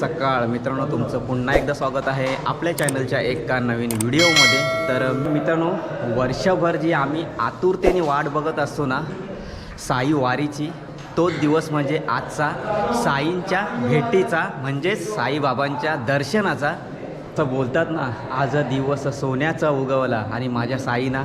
सकाळ. मित्रांनो तुमचं पुन्हा एकदा स्वागत आहे आपल्या चॅनलच्या एका नवीन व्हिडिओमध्ये. तर मित्रांनो वर्षभर जी आम्ही आतुरतेने वाट बघत असतो ना साई वारीची तोच दिवस म्हणजे आजचा साईंच्या भेटीचा म्हणजेच साईबाबांच्या दर्शनाचा. तर बोलतात ना आज दिवस सोन्याचा उगवला आणि माझ्या साईना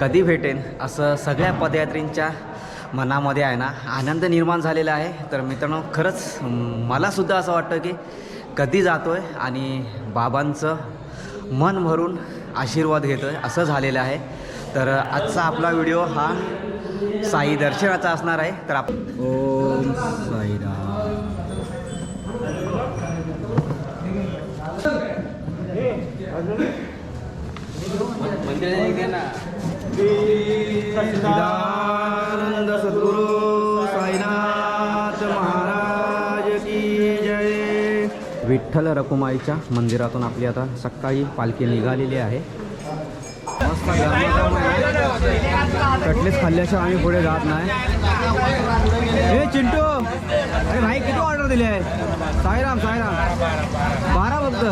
कधी भेटेन? असं सगळ्या पदयात्रींच्या मनामध्ये आहे ना आनंद निर्माण झालेला आहे. तर मित्रांनो खरंच मलासुद्धा असं वाटतं की कधी जातो आहे आणि बाबांचं मन भरून आशीर्वाद घेतो आहे असं झालेलं आहे. तर आजचा आपला व्हिडिओ हा साई दर्शनाचा असणार आहे. तर आप ओम साईराम. सच्चिदानंद सद्गुरु साईनाथ महाराज की जय. विठ्ठल रकुमाईच्या मंदिरातून आपली आता सकाळी पालखी निघालेली आहे. मस्त. कटलेच खाल्ल्याशिवाय आम्ही पुढे जात नाही. हे चिंटू. अरे भाई किती ऑर्डर दिली? आहे साईराम साईराम. बारा फक्त?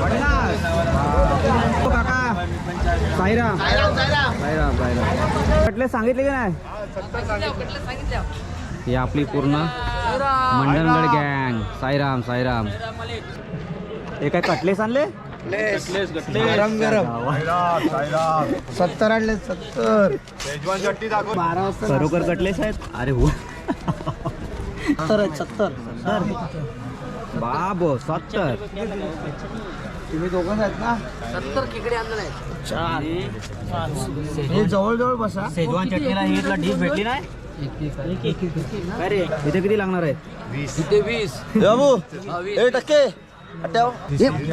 पन्नास. काका. साईराम. साईराम साईराम. कटले सांगितले की नाही? ही आपली पूर्ण मंडणगड गँग. साईराम साईराम. हे काय कटलेस आणले? गरम गरम. सत्तर आणले सत्तर. बारा वाजता खरोखर कटलेस आहेत? अरे हो. सत्तर आहेत सत्तर. बाबो सत्तर. तुम्ही दोघं आहेत ना? सत्तर खेकडे आणले. चार. हे जवळ जवळ बसा. शेजवान चटणीला ही तुला भेटली नाही? काय रे इथे किती लागणार तिथे वीस बाबू हा, टक्के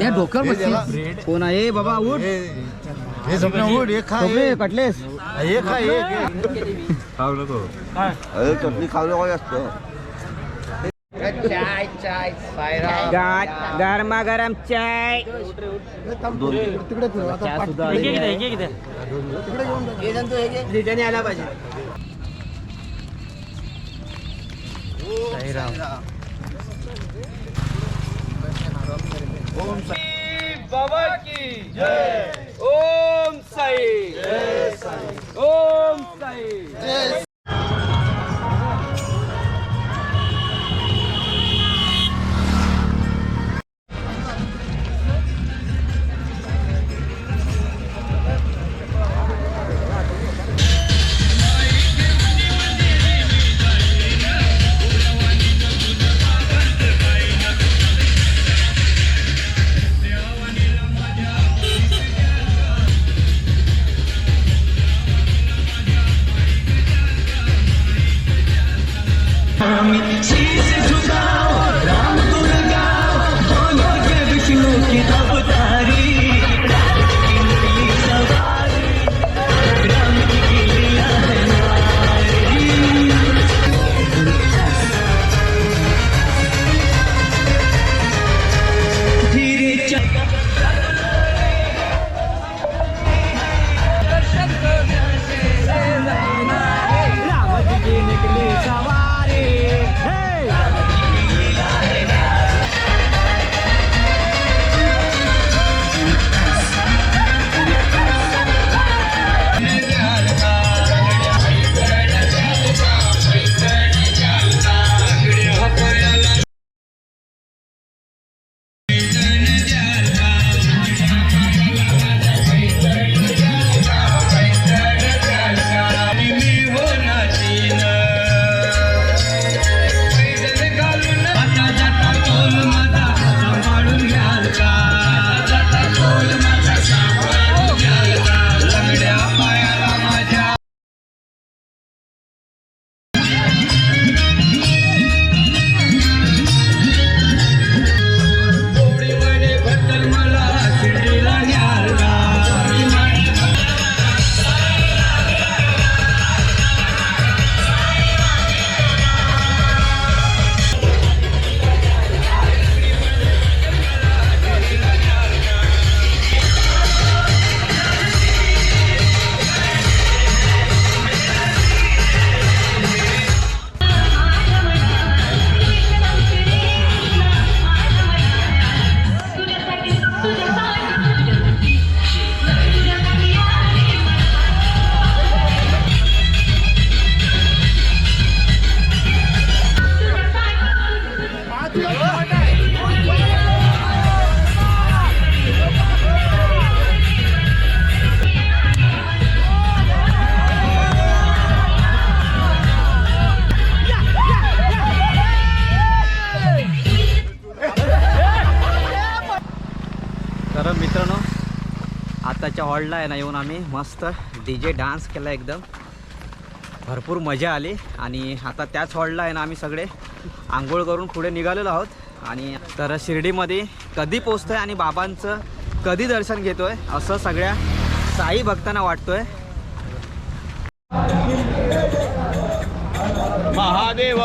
या डोक्यावर बसली. कोण आहे बाबा उठ हे उड एक खा कटलेस एक खा एक अरे चटणी खाऊ नको जास्त गाट गरमा गरम चाय तिकडे तिकडे आहे. हे हे यायला पाहिजे साईराम. बाबा की ओम हॉलला आहे ना येऊन आम्ही. मस्त डी जे डान्स केला एकदम. भरपूर मजा आली. आणि आता त्याच हॉलला आहे ना आम्ही सगळे. आंघोळ करून पुढे निघालेलो आहोत. आणि तर शिर्डीमध्ये कधी पोचतो आहे आणि बाबांचं कधी दर्शन घेतो आहे असं सगळ्या साई भक्तांना वाटतो आहे महादेव!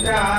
একটা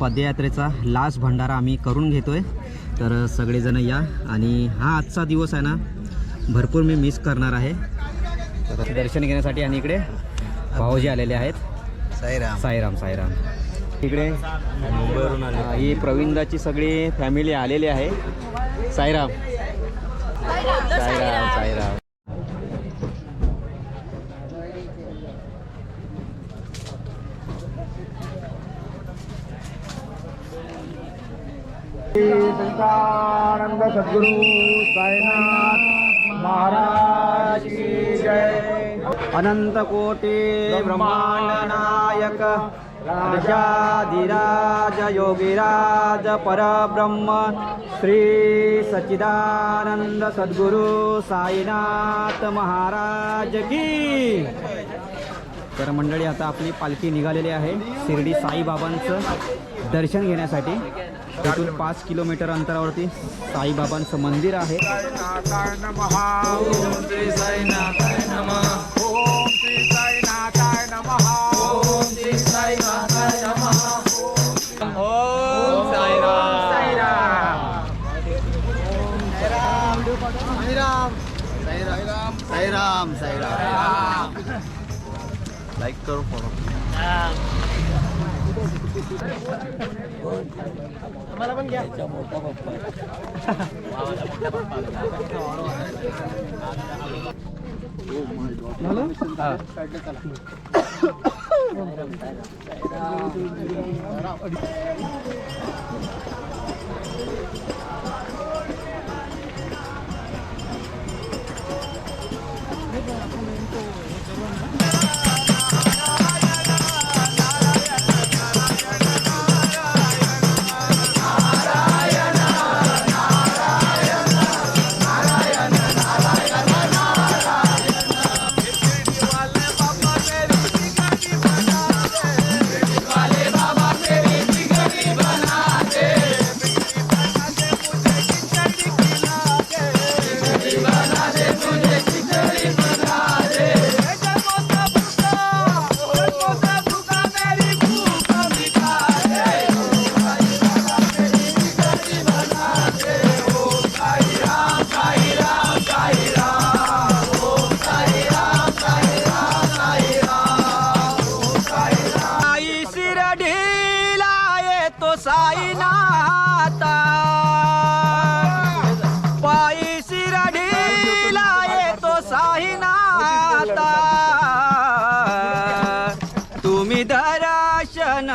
पदयात्रेचा लास्ट भंडारा आम्ही करून घेतोय. तर सगळेजण या आणि हा आजचा दिवस आहे ना भरपूर मी मिस करणार आहे. तर दर्शन घेण्यासाठी आणि इकडे भाऊजी आलेले आहेत. साईराम. साईराम साईराम. इकडे हा, ही प्रवीणदाची सगळी फॅमिली आलेली आहे. साईराम साईराम आनंद सद्गुरु साईनाथ महाराज की जय। अनंत कोटी ब्रह्मांड नायक राजाधिराज योगीराज परब्रह्म श्री सच्चिदानंद सद्गुरु साईनाथ महाराज की। तर मंडळी आता आपली पालखी निघालेली आहे शिर्डी साईबाबांचं दर्शन घेण्यासाठी. तिथून पाच किलोमीटर अंतरावरती साईबाबांचं मंदिर आहे नमः ओम साईराम साईराम लाईक करू फॉलो साई शिरडीला येतो साईनाथा पायी शिरडीला येतो साईनाथा तुम्ही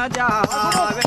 दर्शन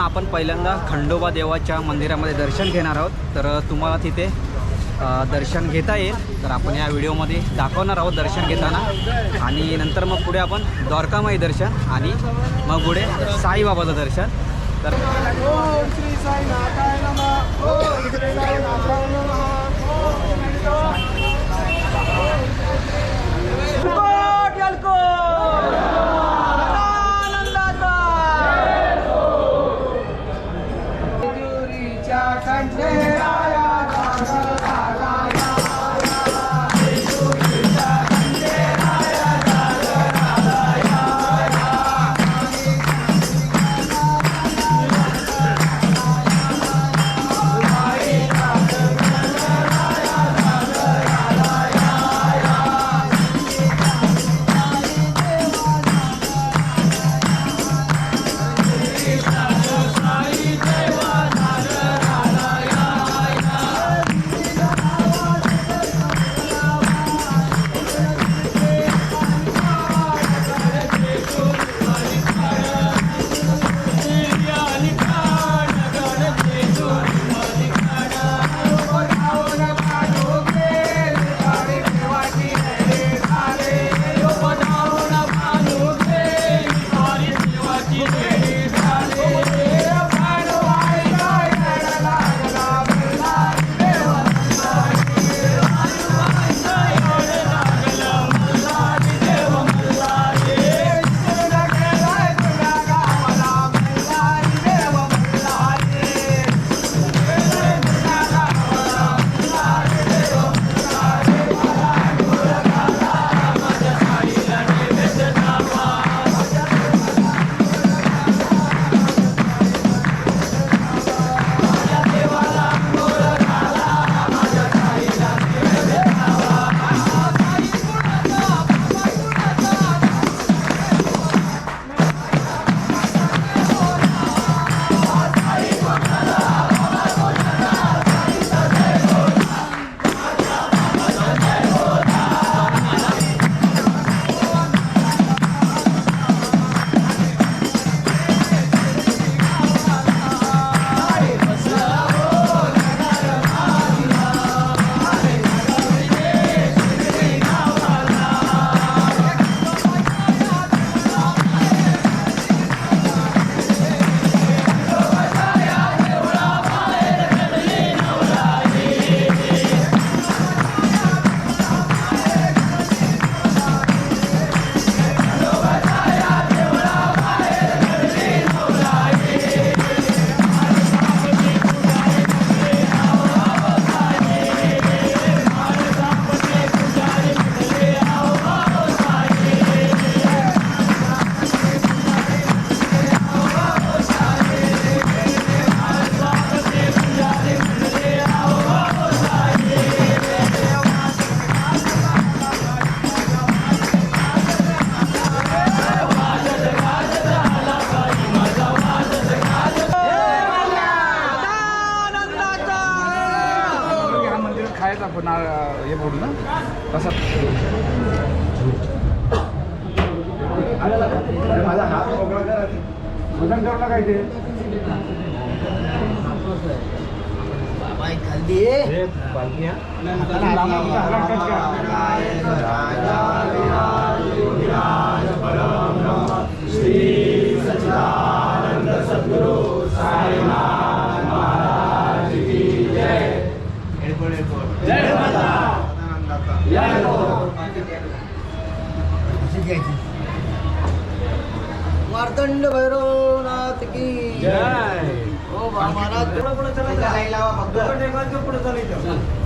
मित्रांनो आपण पहिल्यांदा खंडोबा देवाच्या मंदिरामध्ये दर्शन घेणार आहोत. तर तुम्हाला तिथे दर्शन घेता येईल. तर आपण या व्हिडिओमध्ये दाखवणार आहोत दर्शन घेताना. आणि नंतर मग पुढे आपण द्वारकामाई दर्शन आणि मग पुढे साईबाबाचं दर्शन. तर मार्तंड भैरवनाथ की हो बा- महाराज लाईन लावा फक्त. साईनाथ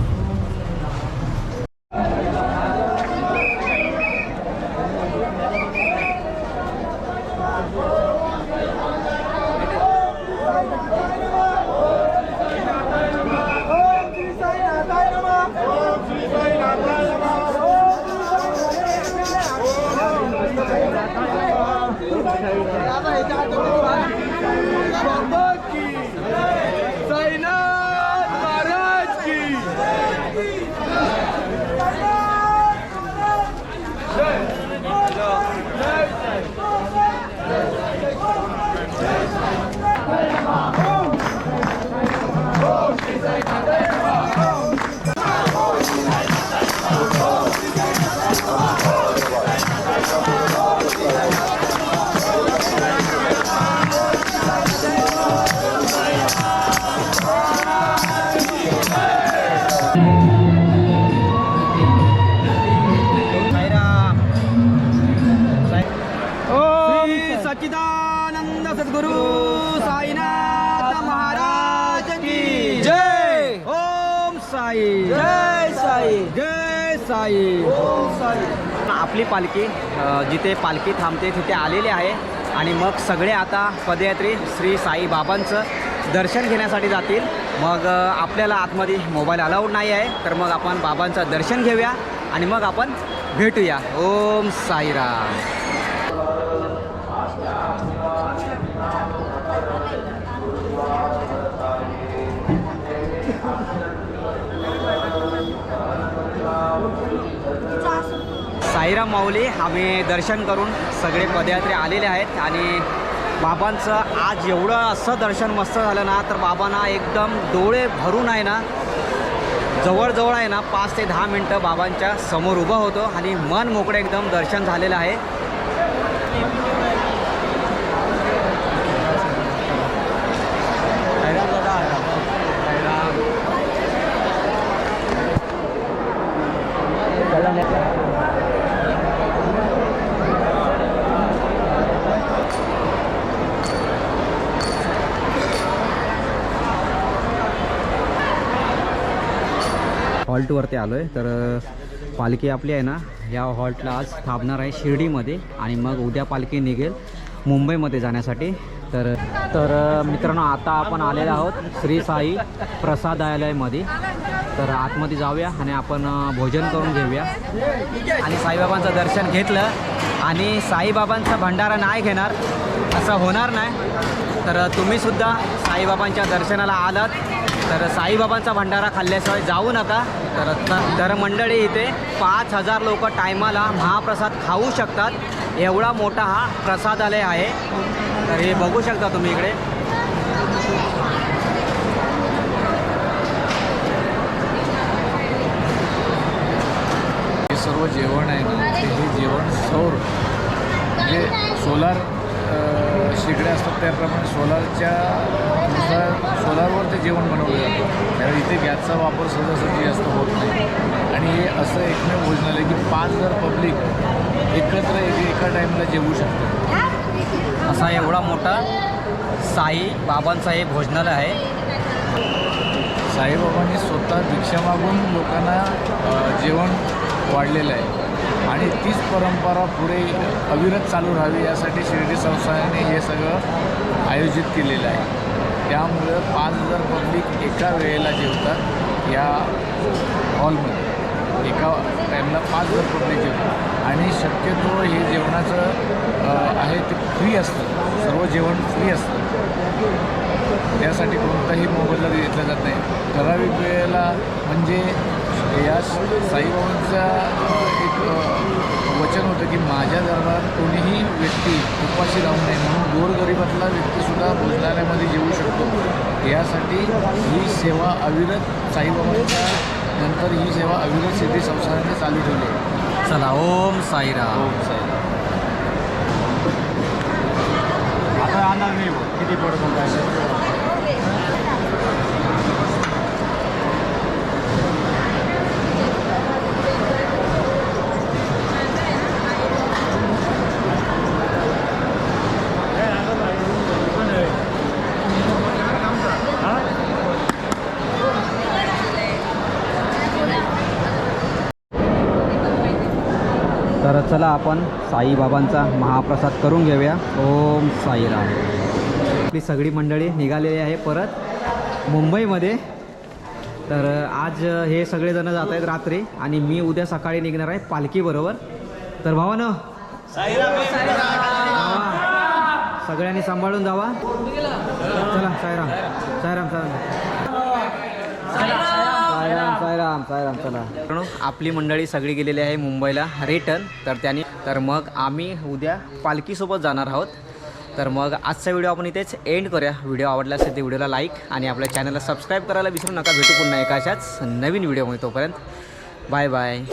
साई. आपली पालखी जिथे पालखी थांबते तिथे आलेली आहे. आणि मग सगळे आता पदयात्री श्री साईबाबांचं दर्शन घेण्यासाठी जातील. मग आपल्याला आतमध्ये मोबाईल अलाउड नाही आहे. तर मग आपण बाबांचं दर्शन घेऊया आणि मग आपण भेटूया. ओम साईराम. साईराम माऊली आम्ही दर्शन करून सगळे पदयात्रे आलेले आहेत आणि बाबांचं आज एवढं असं दर्शन मस्त झालं ना तर बाबांना एकदम डोळे भरून आहे ना जवळजवळ आहे ना पाच ते दहा मिनटं बाबांच्या समोर उभं होतो आणि मन मोकळं एकदम दर्शन झालेलं आहे. हॉल्टवरती आलो आहे तर पालखी आपली आहे ना या हॉल्टला आज थांबणार आहे शिर्डीमध्ये आणि मग उद्या पालखी निघेल मुंबईमध्ये जाण्यासाठी. तर तर मित्रांनो आता आपण आलेलो आहोत श्री साई प्रसादालयमध्ये. तर आतमध्ये जाऊया आणि आपण भोजन करून घेऊया. आणि साईबाबांचं दर्शन घेतलं आणि साईबाबांचा भंडारा नाही घेणार असं होणार नाही. तर तुम्हीसुद्धा साईबाबांच्या दर्शनाला आलात. तर साईबाबांचा भंडारा खाल्ल्याशिवाय जाऊ नका. तर तर मंडळी इथे पाच हजार लोक टायमाला महाप्रसाद खाऊ शकतात. एवढा मोठा हा प्रसादालय आहे. तर हे बघू शकता तुम्ही इकडे. हे सर्व जेवण आहे ना ते हे जेवण सौर. म्हणजे सोलार शिगड्या असतात त्याप्रमाणे सोलारच्या नुसार सोलारवर ते जेवण बनवलं जातं. त्यामुळे इथे गॅसचा वापर सहजासहजी जास्त होत नाही. आणि हे असं एकमेव भोजनालय की पाच हजार पब्लिक एकत्र एक एका टाईमला जेवू शकतं असा एवढा मोठा साई बाबांचा हे भोजनालय आहे. साईबाबांनी स्वतः भिक्षा मागून लोकांना जेवण वाढलेलं आहे. आणि तीच परंपरा पुढे अविरत चालू राहावी यासाठी शिर्डी संस्थानाने हे सगळं आयोजित केलेलं आहे. त्यामुळं पाच हजार पब्लिक एका वेळेला जेवतात या हॉलमध्ये एका टाईमला पाच हजार पब्लिक जेवण आणि शक्यतो हे जेवणाचं आहे ते फ्री असतं. सर्व जेवण फ्री असतं. त्यासाठी कोणताही मोबदला घेतला जात नाही. ठराविक वेळेला म्हणजे या साईबाबांचा अ, एक अ, वचन होतं की माझ्या दरबारात कोणीही व्यक्ती उपाशी राहू नये म्हणून गोरगरिबातला व्यक्तीसुद्धा भोजनालयामध्ये जेवू शकतो. यासाठी ही सेवा अविरत साईबाबांच्या नंतर ही सेवा अविरत सिद्धी संस्थानाने चालू ठेवली आहे. चला ओम साईराम. ओम साई आता अंदाज नाही किती पडतो काय? तर चला आपण साईबाबांचा महाप्रसाद करून घेऊया. ओम साईराम आपली सगळी मंडळी निघालेली आहे परत मुंबईमध्ये. तर आज हे सगळेजण जात आहेत रात्री आणि मी उद्या सकाळी निघणार आहे पालखीबरोबर. तर भावानं जावा. सगळ्यांनी सांभाळून जावा. चला साईराम साईराम साईराम सायराम सायराम साईराम चला आपली मंडळी सगळी गेलेली आहे मुंबईला रिटर्न. तर त्यांनी तर मग आम्ही उद्या पालखीसोबत जाणार आहोत. तर मग आजचा व्हिडिओ आपण इथेच एंड करूया. व्हिडिओ आवडला असेल तर व्हिडिओला लाईक आणि आपल्या चॅनलला सबस्क्राईब करायला विसरू नका. भेटू पुन्हा एका अशाच नवीन व्हिडिओमध्ये तोपर्यंत. Bye bye